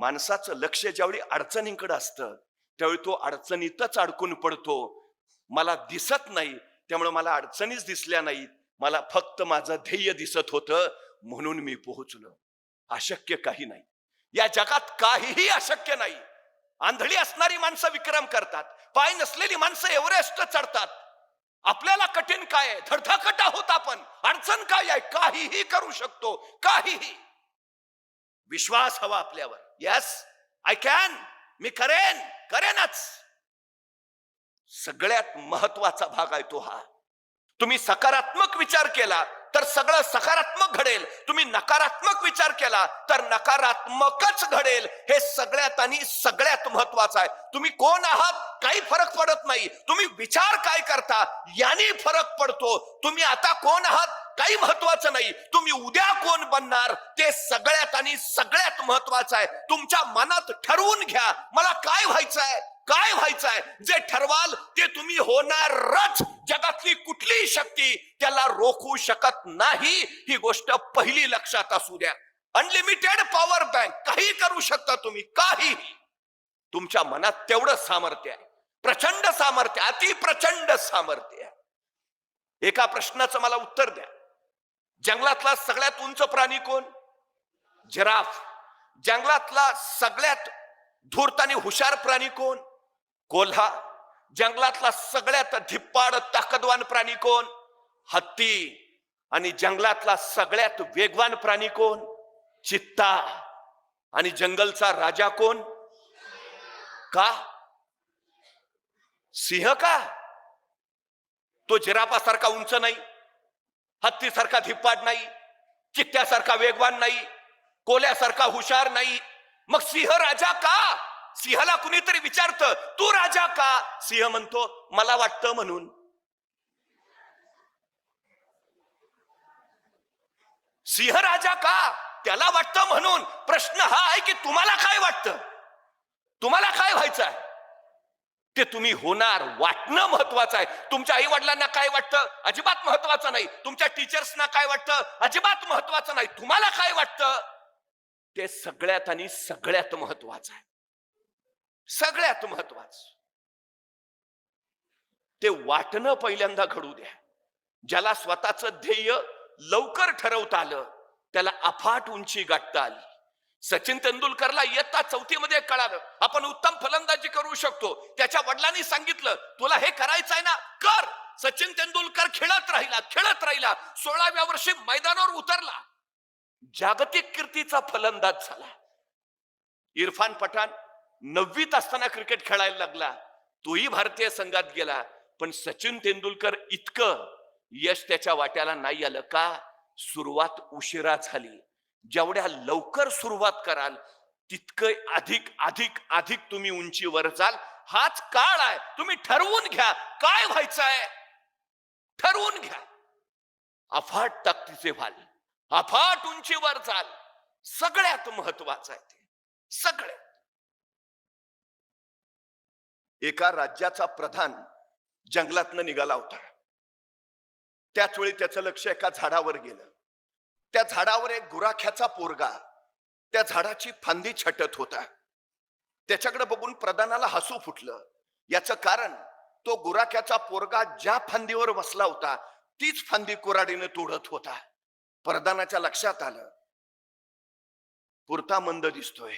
माणसाचं लक्ष ज्यावेळी अडचणींकडे असतं त्यावेळी तो अडचणीतच अडकून पडतो. मला दिसत नाही त्यामुळे मला अडचणीच दिसल्या नाहीत. मला फक्त माझं ध्येय दिसत होतं म्हणून मी पोहोचलो. अशक्य काही नाही. या जगात काहीही अशक्य नाही. आंधळी असणारी माणसं विक्रम करतात. पाय नसलेली माणसं एव्हरेस्ट चढतात. आपल्याला कठीण काय आहे? धडधाकट आहोत आपण. अडचण काय आहे? काहीही करू शकतो. काहीही. विश्वास हवा आपल्यावर. यस आय कॅन मी करेन. करेनच. सगळ्यात महत्त्वाचा भाग आहे तो हा. तुम्ही सकारात्मक विचार केला तर सगळं सकारात्मक घडेल. तुम्ही नकारात्मक विचार केला तर नकारात्मकच घडेल. हे सगळ्यात आणि सगळ्यात महत्वाचं आहे. तुम्ही कोण आहात? काही फरक पडत नाही. तुम्ही विचार काय करता? याने फरक पडतो. तुम्ही आता कोण आहात? काही महत्वाचं नाही. तुम्ही उद्या कोण बनणार? ते सगळ्यात आणि सगळ्यात महत्वाचं आहे. तुमच्या मनात ठरवून घ्या. मला काय व्हायचं आहे काय व्हायचं आहे जे ठरवाल ते तुम्ही होणारच. जगातली कुठलीही शक्ती त्याला रोखू शकत नाही. ही गोष्ट पहिली लक्षात असू द्या. अनलिमिटेड पॉवर बँक काही करू शकता तुम्ही. काही. तुमच्या मनात तेवढं सामर्थ्य आहे. प्रचंड सामर्थ्य अति प्रचंड सामर्थ्य आहे. एका प्रश्नाचं मला उत्तर द्या. जंगलातला सगळ्यात उंच प्राणी कोण? जिराफ. जंगलातला सगळ्यात धूर्त आणि हुशार प्राणी कोण? कोल्हा. जंगलातला सगळ्यात धिप्पाड ताकदवान प्राणी कोण? हत्ती. आणि जंगलातला सगळ्यात वेगवान प्राणी कोण? चित्ता. आणि जंगलचा राजा कोण? का? सिंह का? तो जिरापासारखा उंच नाही. हत्तीसारखा धिप्पाड नाही चित्त्यासारखा वेगवान नाही कोल्यासारखा हुशार नाही. मग सिंह राजा का? सिंहाला कुणीतरी विचारतं तू राजा का? सिंह म्हणतो मला वाटतं म्हणून. सिंह राजा का? त्याला वाटतं म्हणून. प्रश्न हा आहे की तुम्हाला काय वाटतं? तुम्हाला काय व्हायचं आहे? ते तुम्ही होणार वाटणं महत्वाचं आहे. तुमच्या आई वडिलांना काय वाटतं? अजिबात महत्वाचं नाही. तुमच्या टीचर्सना काय वाटतं? अजिबात महत्वाचं नाही. तुम्हाला काय वाटतं? ते सगळ्यात आणि सगळ्यात महत्वाचं आहे. सगळ्यात महत्वाचं. ते वाटणं पहिल्यांदा घडू द्या. ज्याला स्वतःचं ध्येय लवकर ठरवता आलं त्याला अफाट उंची गाठता आली. सचिन तेंडुलकरला इयत्ता चौथीमध्ये कळालं. आपण उत्तम फलंदाजी करू शकतो. त्याच्या वडिलांनी सांगितलं तुला हे करायचं आहे ना कर. सचिन तेंडुलकर खेळत राहिला खेळत राहिला. सोळाव्या वर्षी मैदानावर उतरला. जागतिक कीर्तीचा फलंदाज झाला. इरफान पठाण नववीत असताना क्रिकेट खेळायला लागला. तोही भारतीय संघात गेला. पण सचिन तेंडुलकर इतकं यश त्याच्या वाट्याला नाही आलं का? सुरुवात उशिरा झाली. जेवढ्या लवकर सुरुवात कराल तितकं अधिक अधिक अधिक तुम्ही उंचीवर जाल. हाच काळ आहे. तुम्ही ठरवून घ्या. काय व्हायचं आहे ठरवून घ्या. अफाट ताकदीचे व्हाल. अफाट उंचीवर जाल. सगळ्यात महत्वाचं आहे ते. सगळ्यात. एका राज्याचा प्रधान जंगलातनं निघाला होता. त्याच वेळी त्याचं लक्ष एका झाडावर गेलं. त्या झाडावर एक गुराख्याचा पोरगा त्या झाडाची फांदी छटत होता. त्याच्याकडे बघून प्रधानाला हसू फुटलं. याचं कारण तो गुराख्याचा पोरगा ज्या फांदीवर बसला होता तीच फांदी कुराडीने तोडत होता. प्रधानाच्या लक्षात आलं. पुरता मंद दिसतोय.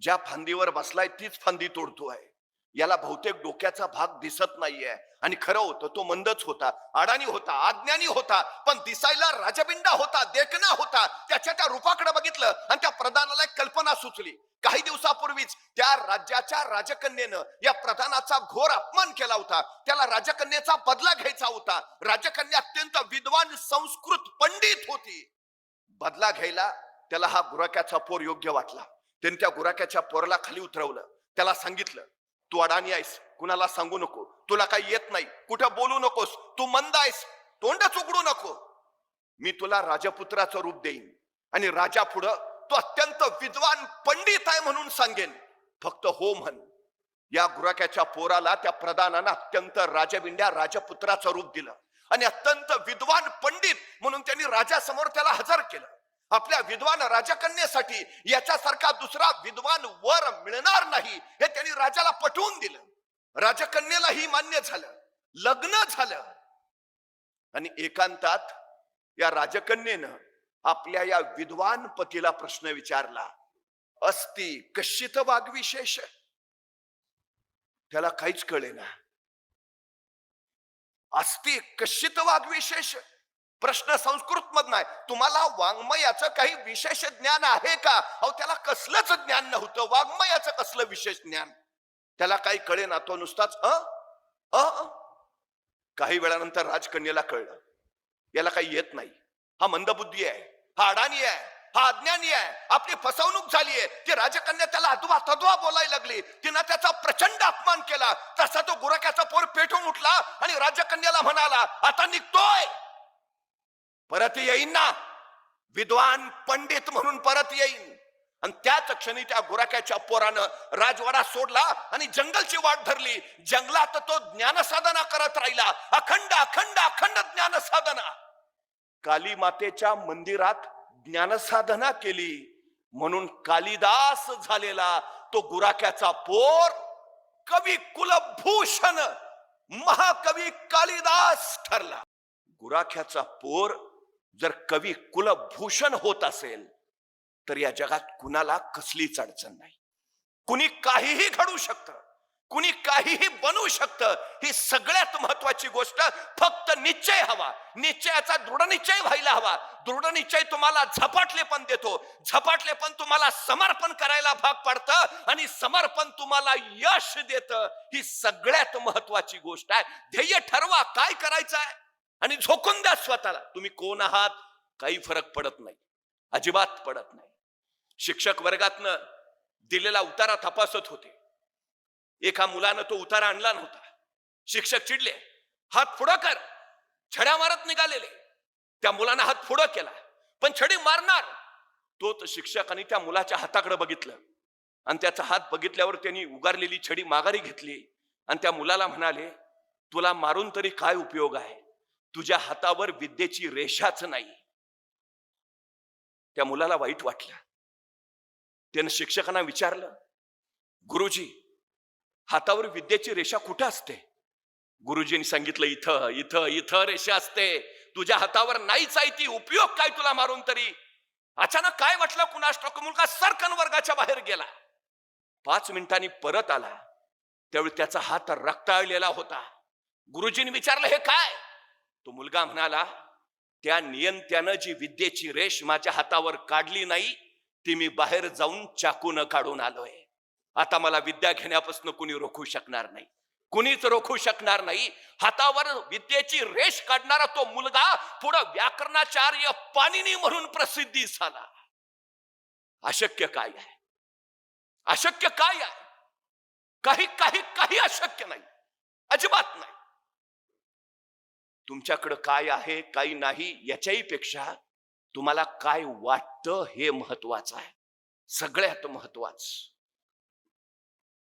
ज्या फांदीवर बसलाय तीच फांदी तोडतोय. याला बहुतेक डोक्याचा भाग दिसत नाहीये. आणि खरं होतं तो मंदच होता. अडाणी होता अज्ञानी होता पण दिसायला राजबिंडा होता देखना होता. त्याच्या त्या रूपाकडे बघितलं आणि त्या प्रधानाला एक कल्पना सुचली. काही दिवसापूर्वीच त्या राज्याच्या राजकन्येनं या प्रधानाचा घोर अपमान केला होता. त्याला राजकन्येचा बदला घ्यायचा होता. राजकन्या अत्यंत विद्वान संस्कृत पंडित होती. बदला घ्यायला त्याला हा गुराक्याचा पोर योग्य वाटला. त्याने त्या गुराक्याच्या पोरला खाली उतरवलं. त्याला सांगितलं तू अडाणी आहेस कुणाला सांगू नको. तुला काही येत नाही. कुठं बोलू नकोस. तू मंद आहेस. तोंडच उघडू नको. मी तुला राजपुत्राचं रूप देईन. आणि राजा पुढं तू अत्यंत विद्वान पंडित आहे म्हणून सांगेन. फक्त हो म्हण. या गुराक्याच्या पोराला त्या प्रधानानं अत्यंत राजबिंड्या राजपुत्राचं रूप दिलं. आणि अत्यंत विद्वान पंडित म्हणून त्यांनी राजासमोर त्याला हजर केलं. आपल्या विद्वान राजकन्येसाठी याच्यासारखा दुसरा विद्वान वर मिळणार नाही हे त्यांनी राजाला पटवून दिलं. राजकन्येलाही मान्य झालं लग्न झालं. आणि एकांतात या राजकन्येनं आपल्या या विद्वान पतीला प्रश्न विचारला अस्ति कश्चित वाघविशेष त्याला काहीच कळेना. अस्ति कश्चित वाघविशेष प्रश्न संस्कृत मधन आहे. तुम्हाला वाङ्मयाचं काही विशेष ज्ञान आहे का? अहो त्याला कसलंच ज्ञान नव्हतं. वाङ्मयाचं कसलं विशेष ज्ञान? त्याला काही कळे ना तो नुसताच अ? अ? काही वेळानंतर राजकन्याला कळलं. याला काही येत नाही. हा मंदबुद्धी आहे. हा अडाणी आहे. हा अज्ञानी आहे. आपली फसवणूक झाली आहे. ती राजकन्या त्याला अदवा तद्वा बोलायला लागली. तिनं त्याचा प्रचंड अपमान केला. तसा तो गुरक्याचा पोर पेटून उठला आणि राजकन्याला म्हणाला आता निघतोय. परत येईन ना. विद्वान पंडित म्हणून परत येईन. आणि त्याच क्षणी त्या गुराक्याच्या पोरानं राजवाडा सोडला आणि जंगलची वाट धरली. जंगलात तो ज्ञानसाधना करत राहिला. अखंड अखंड अखंड ज्ञानसाधना. काली मातेच्या मंदिरात ज्ञानसाधना केली. म्हणून कालिदास झालेला तो गुराक्याचा पोर कवी कुलभूषण महाकवी कालिदास ठरला. गुराख्याचा पोर जर कवी कुलभूषण होत असेल तर या जगात कुणाला कसलीच अडचण नाही. कुणी काहीही घडू शकतं कुणी काहीही बनवू शकतं ही सगळ्यात महत्वाची गोष्ट फक्त निश्चय हवा. निश्चयाचा दृढ निश्चय व्हायला हवा. दृढ निश्चय तुम्हाला झपाटले पण देतो. झपाटले पण तुम्हाला समर्पण करायला भाग पाडतं आणि समर्पण तुम्हाला यश देतं. ही सगळ्यात महत्वाची गोष्ट आहे. ध्येय ठरवा. काय करायचं आहे आणि झोकून द्या स्वतःला. तुम्ही कोण आहात? काही फरक पडत नाही. अजिबात पडत नाही. शिक्षक वर्गातनं दिलेला उतारा तपासत होते. एका मुलानं तो उतारा आणला नव्हता. शिक्षक चिडले. हात पुढं कर. छड्या मारत निघालेले. त्या मुलानं हात पुढं केला. पण छडी मारणार. तो तर शिक्षकांनी त्या मुलाच्या हाताकडे बघितलं. आणि त्याचा हात बघितल्यावर त्यांनी उगारलेली छडी माघारी घेतली. आणि त्या मुलाला म्हणाले तुला मारून तरी काय उपयोग आहे? तुझ्या हातावर विद्येची रेषाच नाही. त्या मुलाला वाईट वाटलं. त्यानं शिक्षकांना विचारलं गुरुजी हातावर विद्येची रेषा कुठं असते? गुरुजींनी सांगितलं इथं इथं इथं रेषा असते. तुझ्या हातावर नाहीच आहे ती. उपयोग काय तुला मारून तरी? अचानक काय वाटलं? कुणास ठाऊक? मुलगा सरकन वर्गाच्या बाहेर गेला. पाच मिनिटांनी परत आला. त्यावेळी त्याचा हात रक्ताळलेला होता. गुरुजींनी विचारलं हे काय? तो मुलगा म्हणाला त्या नियंत्यानं जी विद्येची रेष माझ्या हातावर काढली नाही ती मी बाहेर जाऊन चाकून काढून आलोय. आता मला विद्या घेण्यापासून कुणी रोखू शकणार नाही. कुणीच रोखू शकणार नाही. हातावर विद्येची रेष काढणारा तो मुलगा पुढं व्याकरणाचार्य पाणिनी म्हणून प्रसिद्धी झाला. अशक्य काय आहे? अशक्य काय आहे? काही काही काही अशक्य नाही. अजिबात नाही. तुमच्याकडं काय आहे काही नाही याच्याही पेक्षा तुम्हाला काय वाटतं हे महत्वाचं आहे. सगळ्यात महत्वाचं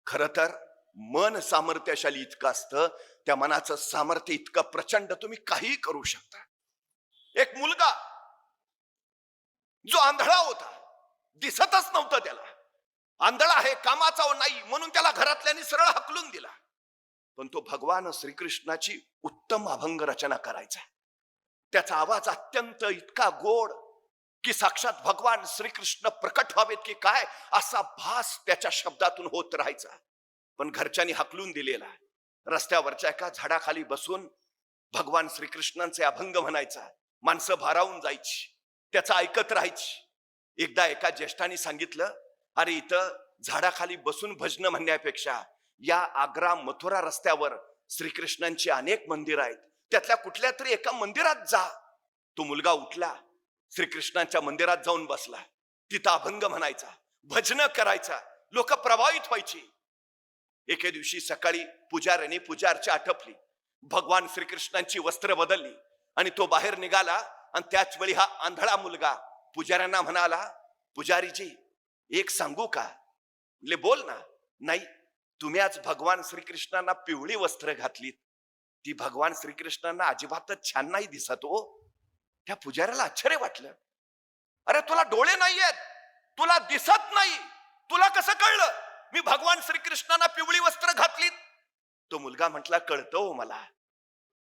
खर तर मन सामर्थ्यशाली इतकं असतं त्या मनाचं सामर्थ्य इतकं प्रचंड तुम्ही काही करू शकता. एक मुलगा जो आंधळा होता दिसतच नव्हतं त्याला. आंधळा आहे कामाचा नाही म्हणून त्याला घरातल्यांनी सरळ हकलून दिला. पण तो भगवान श्रीकृष्णाची उत्तम अभंग रचना करायचा. त्याचा आवाज अत्यंत इतका गोड की साक्षात भगवान श्रीकृष्ण प्रकट व्हावेत की काय असा भास त्याच्या शब्दातून होत राहायचा. पण घरच्यांनी हकलून दिलेला. रस्त्यावरच्या एका झाडाखाली बसून भगवान श्रीकृष्णांचे अभंग म्हणायचा. माणसं भारावून जायची. त्याचं ऐकत राहायची. एकदा एका ज्येष्ठाने सांगितलं अरे इथं झाडाखाली बसून भजन म्हणण्यापेक्षा या आग्रा मथुरा रस्त्यावर श्रीकृष्णांची अनेक मंदिरं आहेत. त्यातल्या कुठल्या तरी एका मंदिरात जा. तो मुलगा उठला श्रीकृष्णांच्या मंदिरात जाऊन बसला. तिथं अभंग म्हणायचा भजन करायचा लोक प्रभावित व्हायची. एके दिवशी सकाळी पुजाऱ्याने पुजारची आटपली. भगवान श्रीकृष्णांची वस्त्र बदलली आणि तो बाहेर निघाला आणि त्याच वेळी हा आंधळा मुलगा पुजाऱ्यांना म्हणाला पुजारीजी एक सांगू का? ले बोल ना. नाही तुम्ही आज भगवान श्रीकृष्णांना पिवळी वस्त्र घातलीत. ती भगवान श्रीकृष्णांना अजिबातच छान नाही दिसत हो. त्या पुजाऱ्याला आश्चर्य वाटलं. अरे तुला डोळे नाहीयेत. तुला दिसत नाही. तुला कसं कळलं? मी भगवान श्रीकृष्णांना पिवळी वस्त्र घातलीत. तो मुलगा म्हटला कळतो हो मला.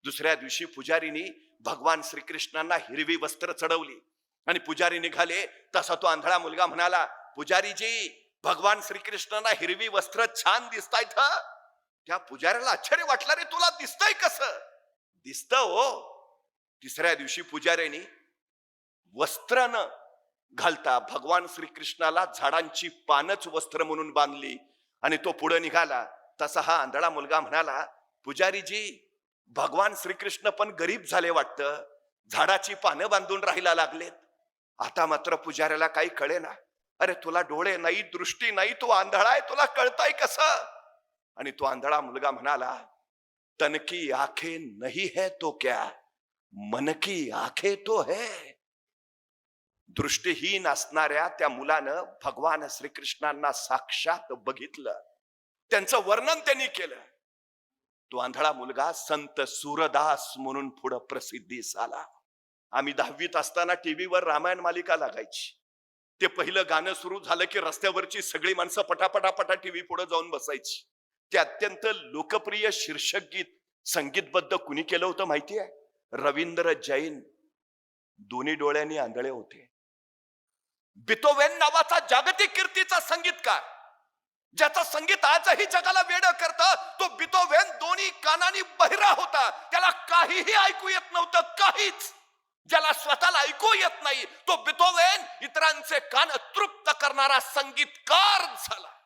दुसऱ्या दिवशी पुजारीनी भगवान श्रीकृष्णांना हिरवी वस्त्र चढवली. आणि पुजारी निघाले. तसा तो आंधळा मुलगा म्हणाला पुजारीजी भगवान श्रीकृष्णांना हिरवी वस्त्र छान दिसतायत त्या पुजाऱ्याला आश्चर्य वाटलं रे तुला दिसतंय कस? दिसत हो. तिसऱ्या दिवशी पुजाऱ्यानी वस्त्र न घालता भगवान श्रीकृष्णाला झाडांची पानच वस्त्र म्हणून बांधली आणि तो पुढे निघाला. तसा हा आंधळा मुलगा म्हणाला पुजारीजी भगवान श्रीकृष्ण पण गरीब झाले वाटतं. झाडाची पानं बांधून राहायला लागलेत. आता मात्र पुजाऱ्याला काही कळे ना अरे तुला डोळे नाही दृष्टी नाही तू आंधळा आहे तुला कळताय कस? आणि तो आंधळा मुलगा म्हणाला तनकी आखे नहीं है तो क्या? मन की आखे तो है. दृष्टीहीन असणाऱ्या त्या मुलानं भगवान श्रीकृष्णांना साक्षात बघितलं. त्यांचं वर्णन त्यांनी केलं. तो आंधळा मुलगा संत सूरदास म्हणून पुढं प्रसिद्धीस आला आम्ही दहावीत असताना टीव्हीवर रामायण मालिका लागायची. ते पहिलं गाणं सुरू झालं की रस्त्यावरची सगळी माणसं पटापटापटा टीव्ही पुढे जाऊन बसायची. ते अत्यंत लोकप्रिय शीर्षक गीत संगीतबद्ध कुणी केलं होतं माहिती आहे रवींद्र जैन. दोन्ही डोळ्यांनी आंधळे होते. बितोवेन नावाचा जागतिक कीर्तीचा संगीतकार ज्याचं संगीत आजही जगाला वेड करत तो बितोवेन दोन्ही कानानी बहिरा होता. त्याला काहीही ऐकू येत नव्हतं काहीच. ज्याला स्वतःला ऐकू येत नाही तो बितोवेन. इतरांचे कान तृप्त करणारा संगीतकार झाला.